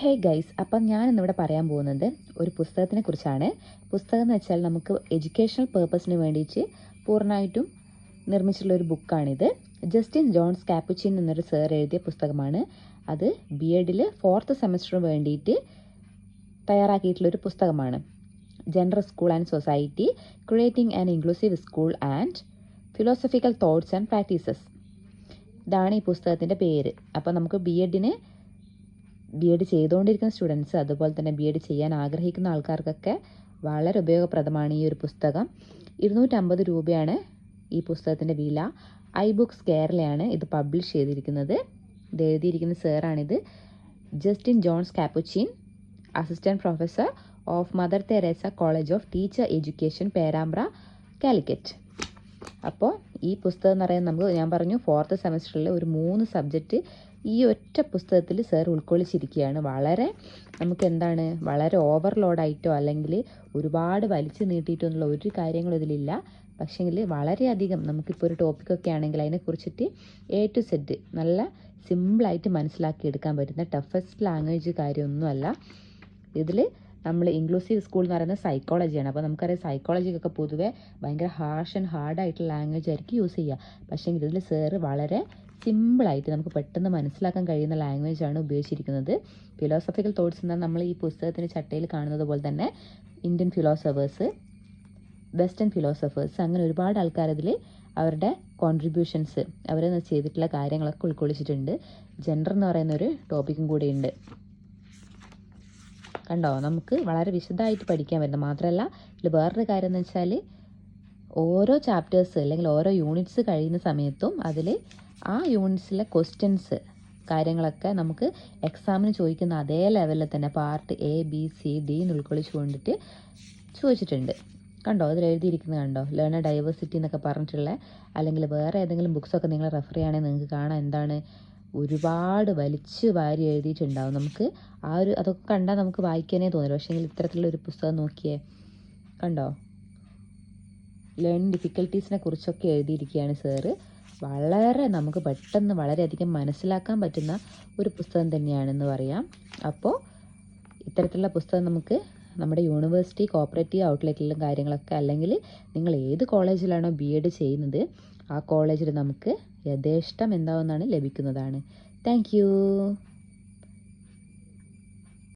Hey guys അപ്പം ഞാൻ ഇന്നിവിടെ പറയാൻ പോകുന്നത് ഒരു പുസ്തകത്തിനെ കുറിച്ചാണ്. പുസ്തകം എന്ന് വെച്ചാൽ നമുക്ക് എഡ്യൂക്കേഷണൽ പേർപ്പസിന് വേണ്ടിയിട്ട് പൂർണമായിട്ടും നിർമ്മിച്ചിട്ടുള്ള ഒരു ബുക്കാണിത് ജസ്റ്റിൻ ജോൺസ് കാപ്പുച്ചിൻ എന്നൊരു സർ എഴുതിയ പുസ്തകമാണ്. അത് ബി എഡിൽ ഫോർത്ത് സെമസ്റ്ററിന് വേണ്ടിയിട്ട് തയ്യാറാക്കിയിട്ടുള്ളൊരു പുസ്തകമാണ്. General school and society creating and inclusive school and philosophical thoughts and practices ഇതാണ് ഈ പുസ്തകത്തിന്റെ പേര്. അപ്പോൾ നമുക്ക് ബി എഡിന് ബി എഡ് ചെയ്തുകൊണ്ടിരിക്കുന്ന സ്റ്റുഡൻസ് അതുപോലെ തന്നെ ബി എഡ് ചെയ്യാൻ ആഗ്രഹിക്കുന്ന ആൾക്കാർക്കൊക്കെ വളരെ ഉപയോഗപ്രദമാണ് ഈ ഒരു പുസ്തകം. ഇരുന്നൂറ്റമ്പത് രൂപയാണ് ഈ പുസ്തകത്തിന്റെ വില. ഐ ബുക്സ് കേരളയാണ് ഇത് പബ്ലിഷ് ചെയ്തിരിക്കുന്നത്. ഇത് എഴുതിയിരിക്കുന്ന സാറാണിത്. Justin Johns Capuchin assistant professor of Mother Teresa college of teacher education Perambra Calicut. അപ്പോൾ ഈ പുസ്തകം എന്ന് പറയുന്നത് നമുക്ക് ഞാൻ പറഞ്ഞു ഫോർത്ത് സെമസ്റ്ററിൽ ഒരു മൂന്ന് സബ്ജക്റ്റ് ഈ ഒറ്റ പുസ്തകത്തിൽ സർ ഉൾക്കൊള്ളിച്ചിരിക്കുകയാണ്. വളരെ നമുക്ക് എന്താണ് വളരെ ഓവർലോഡായിട്ടോ അല്ലെങ്കിൽ ഒരുപാട് വലിച്ചു നീട്ടിയിട്ടോ എന്നുള്ള ഒരു കാര്യങ്ങളും ഇതിലില്ല. പക്ഷേങ്കിൽ വളരെയധികം നമുക്കിപ്പോൾ ഒരു ടോപ്പിക്കൊക്കെ ആണെങ്കിൽ അതിനെക്കുറിച്ചിട്ട് എ ടു സെഡ് നല്ല സിമ്പിളായിട്ട് മനസ്സിലാക്കി എടുക്കാൻ പറ്റുന്ന ടഫസ്റ്റ് ലാംഗ്വേജ് കാര്യമൊന്നുമല്ല. ഇതിൽ നമ്മൾ ഇൻക്ലൂസീവ് സ്കൂൾ എന്ന് പറയുന്നത് സൈക്കോളജിയാണ് അപ്പോൾ നമുക്കറിയാം സൈക്കോളജിക്കൊക്കെ പൊതുവെ ഭയങ്കര ഹാർഷ് ആൻഡ് ഹാർഡായിട്ടുള്ള ലാംഗ്വേജ് ആയിരിക്കും യൂസ് ചെയ്യുക. പക്ഷേ ഇതിൽ സാറ് വളരെ സിമ്പിളായിട്ട് നമുക്ക് പെട്ടെന്ന് മനസ്സിലാക്കാൻ കഴിയുന്ന ലാംഗ്വേജ് ആണ് ഉപയോഗിച്ചിരിക്കുന്നത്. ഫിലോസഫിക്കൽ തോട്ട്സ് എന്നാൽ നമ്മൾ ഈ പുസ്തകത്തിന് ചട്ടയിൽ കാണുന്നത് പോലെ തന്നെ ഇന്ത്യൻ ഫിലോസഫേഴ്സ് വെസ്റ്റേൺ ഫിലോസഫേഴ്സ് അങ്ങനെ ഒരുപാട് ആൾക്കാർ അതിൽ അവരുടെ കോൺട്രിബ്യൂഷൻസ് അവർ ചെയ്തിട്ടുള്ള കാര്യങ്ങളൊക്കെ ഉൾക്കൊള്ളിച്ചിട്ടുണ്ട്. ജെൻഡർ എന്ന് പറയുന്ന ഒരു ടോപ്പിക്കും കൂടിയുണ്ട്. കണ്ടോ? നമുക്ക് വളരെ വിശദമായിട്ട് പഠിക്കാൻ പറ്റുന്നത് മാത്രമല്ല ഇതിൽ വേറൊരു കാര്യം എന്ന് വെച്ചാൽ ഓരോ ചാപ്റ്റേഴ്സ് അല്ലെങ്കിൽ ഓരോ യൂണിറ്റ്സ് കഴിയുന്ന സമയത്തും അതിൽ ആ യൂണിറ്റ്സിലെ ക്വസ്റ്റ്യൻസ് കാര്യങ്ങളൊക്കെ നമുക്ക് എക്സാമിന് ചോദിക്കുന്ന അതേ ലെവലിൽ തന്നെ part A B C D എന്ന് ഉൾക്കൊള്ളിച്ചു കൊണ്ടിട്ട് ചോദിച്ചിട്ടുണ്ട്. കണ്ടോ? അതിൽ എഴുതിയിരിക്കുന്നത് കണ്ടോ? ലേണർ ഡൈവേഴ്സിറ്റി എന്നൊക്കെ പറഞ്ഞിട്ടുള്ള അല്ലെങ്കിൽ വേറെ ഏതെങ്കിലും ബുക്സൊക്കെ നിങ്ങൾ റെഫർ ചെയ്യുകയാണെങ്കിൽ നിങ്ങൾക്ക് കാണാം എന്താണ് ഒരുപാട് വലിച്ചു വാരി എഴുതിയിട്ടുണ്ടാവും. നമുക്ക് ആ ഒരു അതൊക്കെ കണ്ടാൽ നമുക്ക് വായിക്കാനേ തോന്നില്ല പക്ഷേ ഇത്തരത്തിലുള്ള ഒരു പുസ്തകം നോക്കിയേ. കണ്ടോ? ലേണിംഗ് ഡിഫിക്കൽട്ടീസിനെ കുറിച്ചൊക്കെ എഴുതിയിരിക്കുകയാണ് സാറ് വളരെ നമുക്ക് പെട്ടെന്ന് വളരെയധികം മനസ്സിലാക്കാൻ പറ്റുന്ന ഒരു പുസ്തകം തന്നെയാണെന്ന് പറയാം. അപ്പോൾ ഇത്തരത്തിലുള്ള പുസ്തകം നമുക്ക് നമ്മുടെ യൂണിവേഴ്സിറ്റി കോപ്പറേറ്റീവ് ഔട്ട്ലെറ്റിലും കാര്യങ്ങളൊക്കെ അല്ലെങ്കിൽ നിങ്ങൾ ഏത് കോളേജിലാണോ ബി എഡ് ചെയ്യുന്നത് ആ കോളേജിൽ നമുക്ക് യഥേഷ്ടം എന്താവുന്നതാണ് ലഭിക്കുന്നതാണ്. താങ്ക്